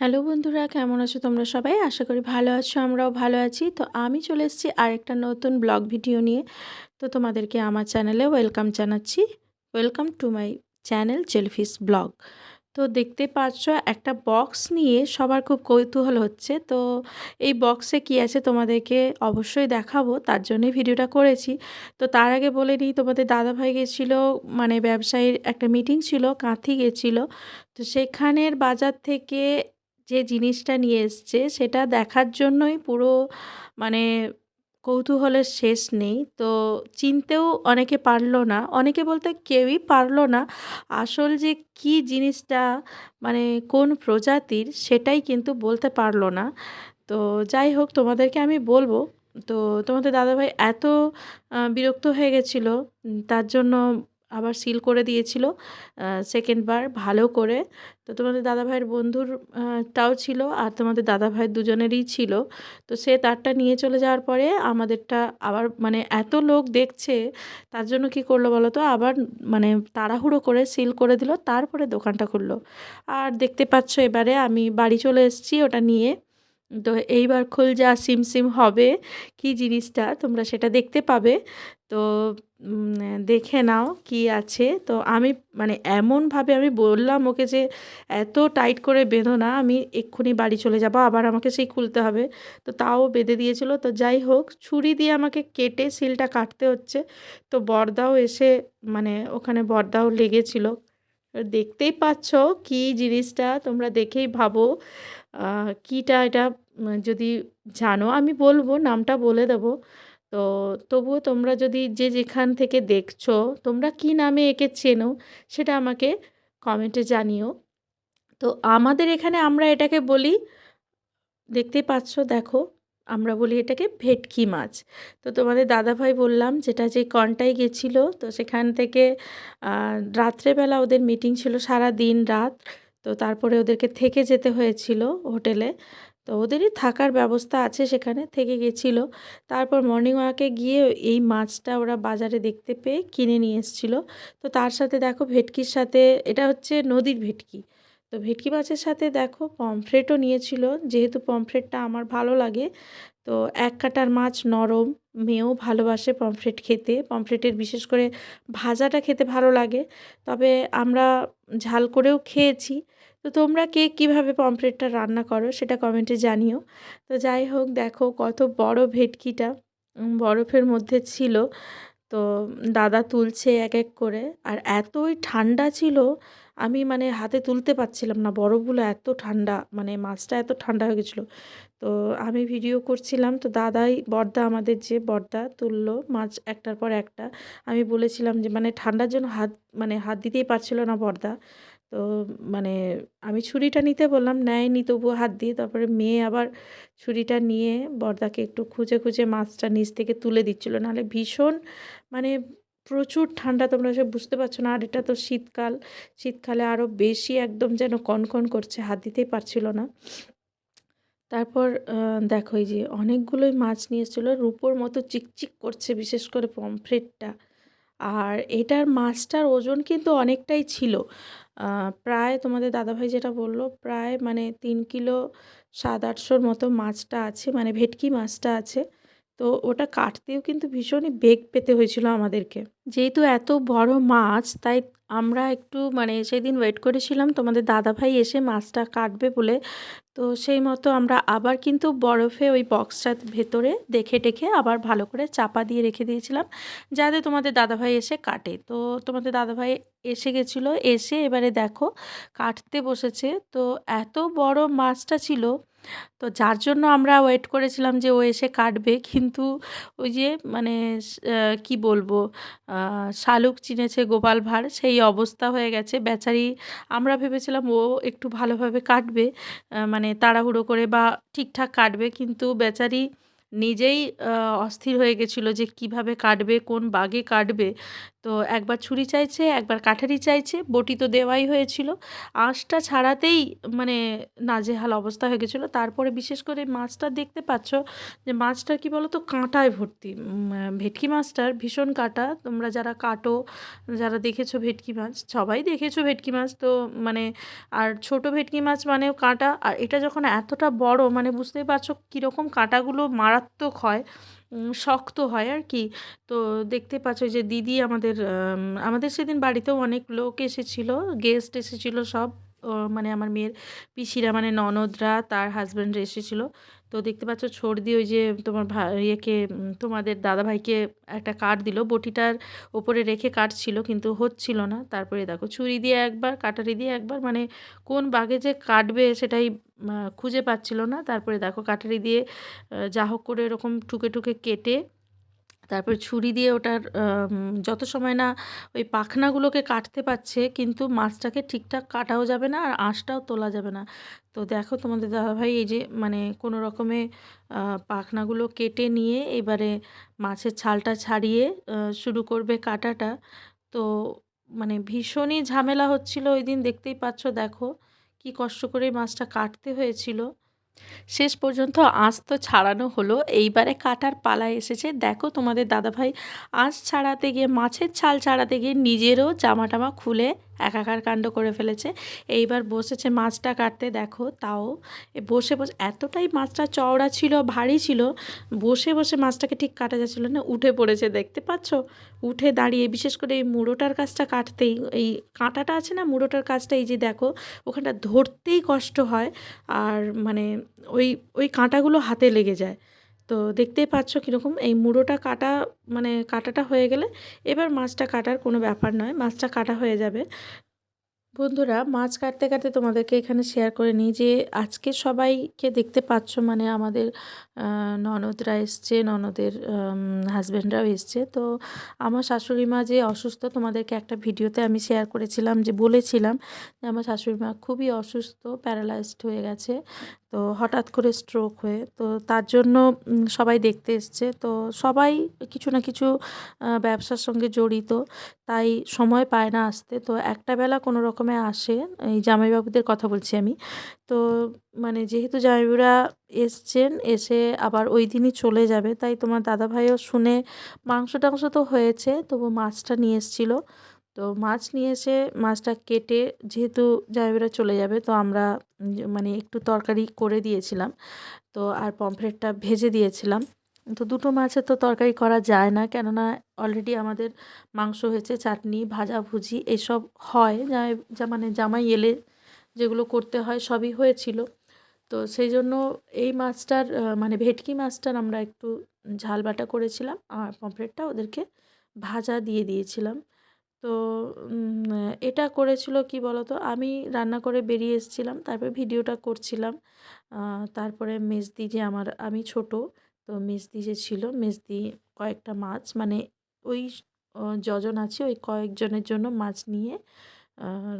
Hello বন্ধুরা, কেমন আছো তোমরা সবাই? আশা করি ভালো আছো, আমরাও ভালো আছি। তো আমি চলে এসেছি আরেকটা নতুন ব্লগ ভিডিও নিয়ে। তো তোমাদেরকে আমার চ্যানেলে ওয়েলকাম জানাচ্ছি। Welcome to my channel jellyfish vlog. তো দেখতে পাচ্ছ, একটা বক্স নিয়ে সবার খুব কৌতূহল হচ্ছে। তো এই বক্সে কি আছে তোমাদেরকে অবশ্যই দেখাবো, তার জন্যই ভিডিওটা করেছি। তো তার আগে বলে নিই, তোমাদের দাদাভাই গেছিল মানে ব্যবসায়ীর একটা মিটিং ছিল, কাঁথি গেছিল। তো সেখানের বাজার থেকে যে জিনিসটা নিয়ে এসছে সেটা দেখার জন্যই পুরো মানে কৌতূহলের শেষ নেই। তো চিনতেও অনেকে পারল না। অনেকে বলতে কেউই পারল না আসল যে কি জিনিসটা মানে কোন প্রজাতির সেটাই কিন্তু বলতে পারল না। তো যাই হোক তোমাদেরকে আমি বলব, তো তোমাদের দাদাভাই এত বিরক্ত হয়ে গেছিল তার জন্য আবার সিল করে দিয়েছিল সেকেন্ডবার ভালো করে। তো তোমাদের দাদাভাইয়ের বন্ধুর টাও ছিল আর তোমাদের দাদাভাইয়ের দুজনেরই ছিল। তো সে তারটা নিয়ে চলে যাওয়ার পরে আমাদেরটা আবার মানে এত লোক দেখছে, তার জন্য কি করল বলো তো? আবার মানে তাড়াহুড়ো করে সিল করে দিল, তারপরে দোকানটা খুললো। আর দেখতে পাচ্ছ এবারে আমি বাড়ি চলে এসেছি ওটা নিয়ে। তো এইবার খুল যা সিম সিম হবে, কি জিনিসটা তোমরা সেটা দেখতে পাবে। তো দেখে নাও কি আছে। তো আমি মানে এমনভাবে আমি বললাম ওকে যে, এত টাইট করে বেঁধো না, আমি এক্ষুনি বাড়ি চলে যাব, আবার আমাকে সেই খুলতে হবে। তো তাও বেঁধে দিয়েছিল। তো যাই হোক, ছুরি দিয়ে আমাকে কেটে সিলটা কাটতে হচ্ছে। তো বর্দাও এসে মানে ওখানে বর্দাও লেগেছিল। দেখতেই পাচ্ছ কি জিনিসটা, তোমরা দেখেই ভাবো কীটা এটা যদি জানো, আমি বলব, নামটা বলে দেবো। তো তবুও তোমরা যদি যে যেখান থেকে দেখছ, তোমরা কি নামে একে চেনো, সেটা আমাকে কমেন্টে জানিও। তো আমাদের এখানে আমরা এটাকে বলি দেখতেই পাচ্ছ, দেখো, আমরা বলি এটাকে ভেটকি মাছ। তো তোমাদের দাদাভাই বললাম, যেটা যে কনটাই গেছিল, তো সেখান থেকে রাত্রেবেলা ওদের মিটিং ছিল সারা দিন রাত, তো তারপরে ওদেরকে থেকে যেতে হয়েছিল হোটেলে। তো ওদেরই থাকার ব্যবস্থা আছে সেখানে থেকে গেছিল। তারপর মর্নিং ওয়াকে গিয়ে এই মাছটা ওরা বাজারে দেখতে পেয়ে কিনে নিয়ে এসেছিল। তো তার সাথে দেখো ভেটকির সাথে, এটা হচ্ছে নদীর ভেটকি। তো ভেটকি মাছের সাথে দেখো পমফ্রেটও নিয়েছিল, যেহেতু পমফ্রেটটা আমার ভালো লাগে। তো এক কাটার মাছ নরম, মেয়েও ভালোবাসে পমফ্রেট খেতে। পমফ্রেটের বিশেষ করে ভাজাটা খেতে ভালো লাগে। তবে আমরা ঝাল করেও খেয়েছি। তো তোমরা কে কীভাবে পমফ্রেটটা রান্না করো সেটা কমেন্টে জানিও। তো যাই হোক, দেখো কত বড় ভেটকিটা বরফের মধ্যে ছিল। তো দাদা তুলছে এক এক করে। আর এতই ঠান্ডা ছিল, আমি মানে হাতে তুলতে পারছিলাম না। বরফগুলো এত ঠান্ডা মানে মাছটা এত ঠান্ডা হয়ে গেছিল। তো আমি ভিডিও করছিলাম, তো দাদাই বর্দা, আমাদের যে বর্দা, তুললো মাছ একটার পর একটা। আমি বলেছিলাম যে মানে ঠান্ডার জন্য হাত মানে হাত দিতেই পারছিল না বর্দা। তো মানে আমি ছুরিটা নিতে বললাম, নেয়নি তবুও হাত দিয়ে। তারপরে মেয়ে আবার ছুরিটা নিয়ে বর্দাকে একটু খুঁজে খুঁজে মাছটা নিচ থেকে তুলে দিচ্ছিল। নাহলে ভীষণ মানে প্রচুর ঠান্ডা, তোমরা সে বুঝতে পারছ না। আর এটা তো শীতকাল, শীতকালে আরও বেশি একদম যেন কনকন করছে, হাত দিতেই পারছিল না। তারপর দেখো যে অনেকগুলোই মাছ নিয়ে এসেছিল। রূপোর মতো চিকচিক করছে বিশেষ করে পমফ্রেটটা। আর এটার মাছটার ওজন কিন্তু অনেকটাই ছিল। প্রায় তোমাদের দাদাভাই যেটা বলল, প্রায় মানে তিন কিলো সাত আটশোর মতো মাছটা আছে মানে ভেটকি মাছটা আছে। তো ওটা কাটতেও কিন্তু ভীষণই বেগ পেতে হয়েছিল আমাদেরকে। যেহেতু এত বড় মাছ, তাই আমরা একটু মানে সেদিন ওয়েট করেছিলাম, তোমাদের দাদাভাই এসে মাছটা কাটবে বলে। তো সেই মতো আমরা আবার কিন্তু বরফে ওই বক্সটার ভেতরে দেখে টেখে আবার ভালো করে চাপা দিয়ে রেখে দিয়েছিলাম, যাতে তোমাদের দাদাভাই এসে কাটে। তো তোমাদের দাদাভাই এসে গেছিল, এসে এবারে দেখো কাটতে বসেছে। তো এত বড় মাছটা ছিল তো যার জন্য আমরা ওয়েট করেছিলাম যে ও এসে কাটবে। কিন্তু ওই যে মানে কি বলব? শালুক চিনেছে গোপাল ভাঁড়, সেই অবস্থা হয়ে গেছে। বেচারি, আমরা ভেবেছিলাম ও একটু ভালোভাবে কাটবে মানে তাড়াহুড়ো করে বা ঠিকঠাক কাটবে। কিন্তু বেচারি নিজেই অস্থির হয়ে গেছিল যে কীভাবে কাটবে, কোন বাগে কাটবে। তো একবার ছুরি চাইছে, একবার কাঠারি চাইছে, বটি তো দেওয়াই হয়েছিল। আঁশটা ছাড়াতেই মানে নাজেহাল অবস্থা হয়ে গেছিল। তারপরে বিশেষ করে মাছটা দেখতে পাচ্ছ যে মাছটার কি বলো তো কাঁটায় ভর্তি। ভেটকি মাছটার ভীষণ কাঁটা। তোমরা যারা কাটো, যারা দেখেছ ভেটকি মাছ, সবাই দেখেছ ভেটকি মাছ। তো মানে আর ছোট ভেটকি মাছ মানেও কাঁটা। আর এটা যখন এতটা বড় মানে বুঝতেই পারছ কীরকম কাঁটাগুলো মারাত্মক হয়। শক্ত হয় আর কি। তো দেখতে পাচ্ছ যে দিদি আমাদের আমাদের সেদিন বাড়িতেও অনেক লোক এসেছিল গেস্ট এসেছিল সব। মানে আমার মেয়ের পিসিরা মানে ননদরা, তার হাজব্যান্ড এসেছিল। তো দেখতে পাচ্ছ ছোট দিয়ে ওই যে তোমার ইয়েকে তোমাদের দাদাভাইকে একটা কাঠ দিল। বটিটার ওপরে রেখে কাটছিল কিন্তু হচ্ছিল না। তারপরে দেখো, ছুরি দিয়ে একবার, কাটারি দিয়ে একবার মানে কোন বাঘে যে কাটবে সেটাই খুঁজে পাচ্ছিল না। তারপরে দেখো কাটারি দিয়ে যা হোক করে এরকম টুকে টুকে কেটে, তারপরে ছুরি দিয়ে ওটার যত সময় না ওই পাখনাগুলোকে কাটতে পারছে, কিন্তু মাছটাকে ঠিকঠাক কাটাও যাবে না আর আঁশটাও তোলা যাবে না। তো দেখো তোমাদের দাদাভাই এই যে মানে কোনো রকমে পাখনাগুলো কেটে নিয়ে এবারে মাছের ছালটা ছাড়িয়ে শুরু করবে কাটাটা। তো মানে ভীষণই ঝামেলা হচ্ছিল ওই দিন, দেখতেই পাচ্ছ, দেখো। কি কষ্ট করে মাছটা কাটতে হয়েছিল? শেষ পর্যন্ত আঁশ তো ছাড়ানো হলো। এইবারে কাটার পালা এসেছে। দেখো তোমাদের দাদাভাই, আঁশ ছাড়াতে গিয়ে, মাছের ছাল ছাড়াতে গিয়ে নিজেরও জামা টামা খুলে একাকার কাণ্ড করে ফেলেছে। এইবার বসেছে মাছটা কাটতে, দেখো তাও। বসে বসে, এতটাই মাছটা চওড়া ছিল, ভারী ছিল, বসে বসে মাছটাকে ঠিক কাটা যাচ্ছিল না, উঠে পড়েছে, দেখতে পাচ্ছ? উঠে দাঁড়িয়ে, বিশেষ করে এই মুড়োটার কাজটা কাটতেই, এই কাঁটাটা আছে না, মুড়োটার কাজটা, এই যে দেখো, ওখানটা ধরতেই কষ্ট হয়, আর মানে ওই ওই কাঁটাগুলো হাতে লেগে যায়। তো দেখতেই পাচ্ছ কীরকম এই মুড়োটা কাটা মানে কাটাটা হয়ে গেলে এবার মাছটা কাটার কোনো ব্যাপার নয়। মাছটা কাটা হয়ে যাবে। বন্ধুরা, মাছ কাটতে কাটতে তোমাদেরকে এখানে শেয়ার করে নিই যে, আজকে সবাইকে দেখতে পাচ্ছ মানে আমাদের ননদরা এসছে, ননদের হাজব্যান্ডরাও এসছে। তো আমার শাশুড়ি মা যে অসুস্থ, তোমাদেরকে একটা ভিডিওতে আমি শেয়ার করেছিলাম যে বলেছিলাম যে আমার শাশুড়ি মা খুবই অসুস্থ প্যারালাইজড হয়ে গেছে। তো হঠাৎ করে স্ট্রোক হয়ে, তো তার জন্য সবাই দেখতে এসছে। তো সবাই কিছু না কিছু ব্যবসার সঙ্গে জড়িত, তাই সময় পায় না আসতে। তো একটা বেলা কোনো রকমে আসে। এই জামাইবাবুদের কথা বলছি আমি। তো মানে যেহেতু জামাইবাবুরা এসছেন, এসে আবার ওই দিনই চলে যাবে। তাই তোমার দাদাভাইও শুনে মাংস টাংস তো হয়েছে, তবু মাছটা নিয়ে এসেছিল। তো মাছ নিয়ে এসে মাছটা কেটে যেহেতু জামাইবাবুরা চলে যাবে, তো আমরা মানে একটু তরকারি করে দিয়েছিলাম। তো আর পমফ্রেটটা ভেজে দিয়েছিলাম। তো দুটো মাছের তো তরকারি করা যায় না। কেননা অলরেডি আমাদের মাংস হয়েছে, চাটনি ভাজাভুজি এসব হয়। যা মানে জামাই এলে যেগুলো করতে হয় সবই হয়েছিল। তো সেই জন্য এই মাছটার মানে ভেটকি মাছটার আমরা একটু ঝাল বাটা করেছিলাম আর পমফ্রেটটা ওদেরকে ভাজা দিয়ে দিয়েছিলাম। তো এটা করেছিল কি বলতো, আমি রান্না করে বেরিয়ে এসেছিলাম, তারপরে ভিডিওটা করছিলাম। তারপরে মেজদি যে আমার, আমি ছোট তো মেজদি যে ছিল মেজদি কয়েকটা মাছ মানে ওই যজন আছে ওই কয়েকজনের জন্য মাছ নিয়ে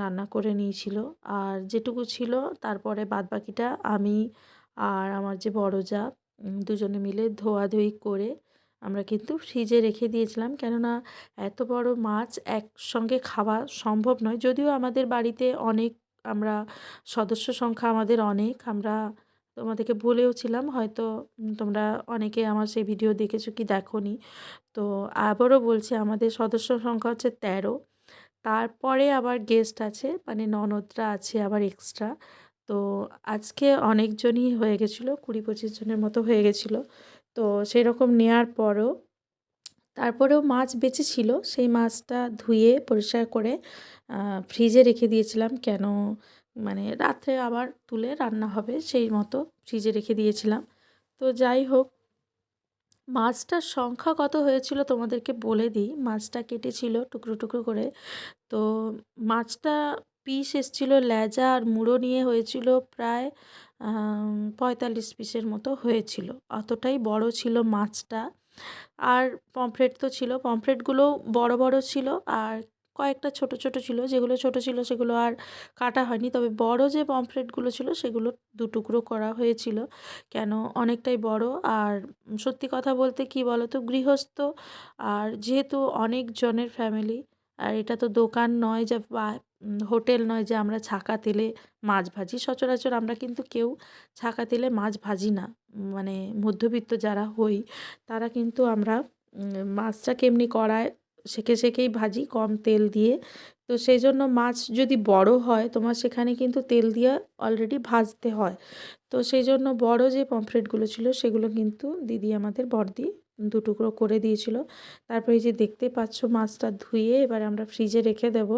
রান্না করে নিয়েছিল। আর যেটুকু ছিল তারপরে বাদবাকিটা আমি আর আমার যে বড় যা দুজনে মিলে ধোয়াধুয়ি করে আমরা কিন্তু ফ্রিজে রেখে দিয়েছিলাম। কেননা এত বড় মাছ একসঙ্গে খাওয়া সম্ভব নয়। যদিও আমাদের বাড়িতে অনেক, আমরা সদস্য সংখ্যা আমাদের অনেক, আমরা তোমাদেরকে বলেওছিলাম হয়তো তোমরা অনেকে আমার সেই ভিডিও দেখেছ কি দেখোনি। তো আবারও বলছি, আমাদের সদস্য সংখ্যা হচ্ছে তেরো। তারপরে আবার গেস্ট আছে মানে ননদরা আছে আবার এক্সট্রা তো আজকে অনেকজনই হয়ে গেছিল, কুড়ি পঁচিশ জনের মতো হয়ে গেছিল। তো সেরকম নেওয়ার পরও, তারপরেও মাছ বেঁচে ছিল, সেই মাছটা ধুয়ে পরিষ্কার করে ফ্রিজে রেখে দিয়েছিলাম। কেন মানে রাত্রে আবার তুলে রান্না হবে সেই মতো ফ্রিজে রেখে দিয়েছিলাম। তো যাই হোক, মাছটার সংখ্যা কত হয়েছিল তোমাদেরকে বলে দিই। মাছটা কেটেছিল টুকরো টুকরো করে। তো মাছটা পিস এসছিল লেজা আর মুড়ো নিয়ে হয়েছিল প্রায় পঁয়তাল্লিশ পিসের মতো হয়েছিল। অতটাই বড় ছিল মাছটা। আর পমফ্রেট তো ছিল। পমফ্রেটগুলোও বড় বড় ছিল। আর কয়েকটা ছোট ছোট ছিল, যেগুলো ছোট ছিল সেগুলো আর কাটা হয়নি। তবে বড় যে পমফ্রেটগুলো ছিল সেগুলো দু টুকরো করা হয়েছিল। কেন? অনেকটাই বড়। আর সত্যি কথা বলতে কি বলো তো গৃহস্থ আর যেহেতু অনেক জনের ফ্যামিলি আর এটা তো দোকান নয় যে বা, হোটেল নয় যে আমরা ছাকা তেলে মাছ ভাজি, সচরাচর আমরা কিন্তু কেউ ছাকা তেলে মাছ ভাজি না। মানে মধ্যবিত্ত যারা হই, তারা কিন্তু আমরা মাছটা কেমনি কড়ায় সেঁকে সেঁকেই ভাজি কম তেল দিয়ে। তো সেই জন্য মাছ যদি বড় হয়, তোমার সেখানে কিন্তু তেল দিয়ে অলরেডি ভাজতে হয়। তো সেই জন্য বড় যে পমফ্রেটগুলো ছিল, সেগুলো কিন্তু দিদি আমাদের বড়দি দু টুকরো করে দিয়েছিল। তারপরে যে দেখতে পাচ্ছ মাছটা ধুয়ে এবার আমরা ফ্রিজে রেখে দেব।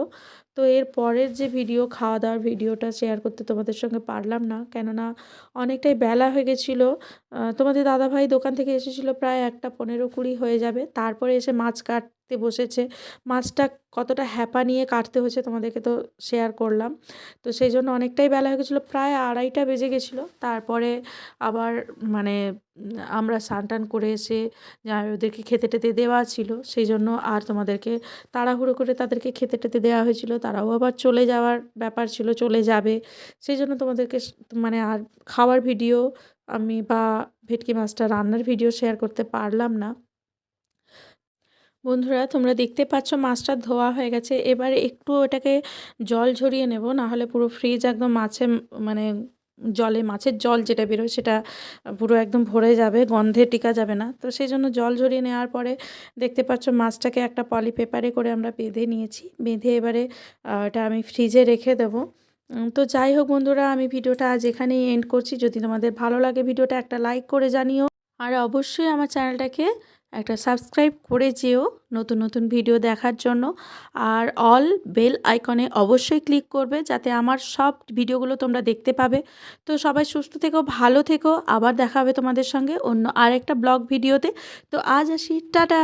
তো এর পরের যে ভিডিও খাওয়া দাওয়ার ভিডিওটা শেয়ার করতে তোমাদের সঙ্গে পারলাম না। কেননা অনেকটাই বেলা হয়ে গেছিল। তোমাদের দাদাভাই দোকান থেকে এসেছিল প্রায় একটা পনেরো কুড়ি হয়ে যাবে। তারপরে এসে মাছ কাটতে বসেছে। মাছটা কতটা হ্যাপা নিয়ে কাটতে হয়েছে তোমাদেরকে তো শেয়ার করলাম। তো সেই জন্য অনেকটাই বেলা হয়ে গেছিল, প্রায় আড়াইটা বেজে গেছিল। তারপরে আবার মানে আমরা স্নান টান করে এসে ওদেরকে খেতে টেতে দেওয়া ছিল, সেই জন্য আর তোমাদেরকে তাড়াহুড়ো করে তাদেরকে খেতে টেতে দেওয়া হয়েছিল। তারাও আবার চলে যাওয়ার ব্যাপার ছিল, চলে যাবে। সেই জন্য তোমাদেরকে মানে আর খাওয়ার ভিডিও আমি বা ভেটকি মাছটা রান্নার ভিডিও শেয়ার করতে পারলাম না। বন্ধুরা, তোমরা দেখতে পাচ্ছ মাছটা ধোয়া হয়ে গেছে। এবার একটু ওটাকে জল ঝরিয়ে নেব না হলে পুরো ফ্রিজ একদম মাছে মানে জলে, মাছের জল যেটা বেরোয় সেটা পুরো একদম ভরে যাবে, গন্ধে টিকা যাবে না। তো সেই জন্য জল ঝরিয়ে নেওয়ার পরে দেখতে পাচ্ছ মাছটাকে একটা পলি পেপারে করে আমরা বেঁধে নিয়েছি। বেঁধে এবারে এটা আমি ফ্রিজে রেখে দেবো। তো যাই হোক বন্ধুরা, আমি ভিডিওটা আজ এখানেই এন্ড করছি। যদি তোমাদের ভালো লাগে ভিডিওটা একটা লাইক করে জানিও। আর অবশ্যই আমার চ্যানেলটাকে একটা সাবস্ক্রাইব করে যেও নতুন নতুন ভিডিও দেখার জন্য। আর অল বেল আইকনে অবশ্যই ক্লিক করবে যাতে আমার সব ভিডিওগুলো তোমরা দেখতে পাবে। তো সবাই সুস্থ থেকো, ভালো থেকো। আবার দেখা হবে তোমাদের সঙ্গে অন্য আরেকটা ব্লগ ভিডিওতে তো আজ আসি, টাটা!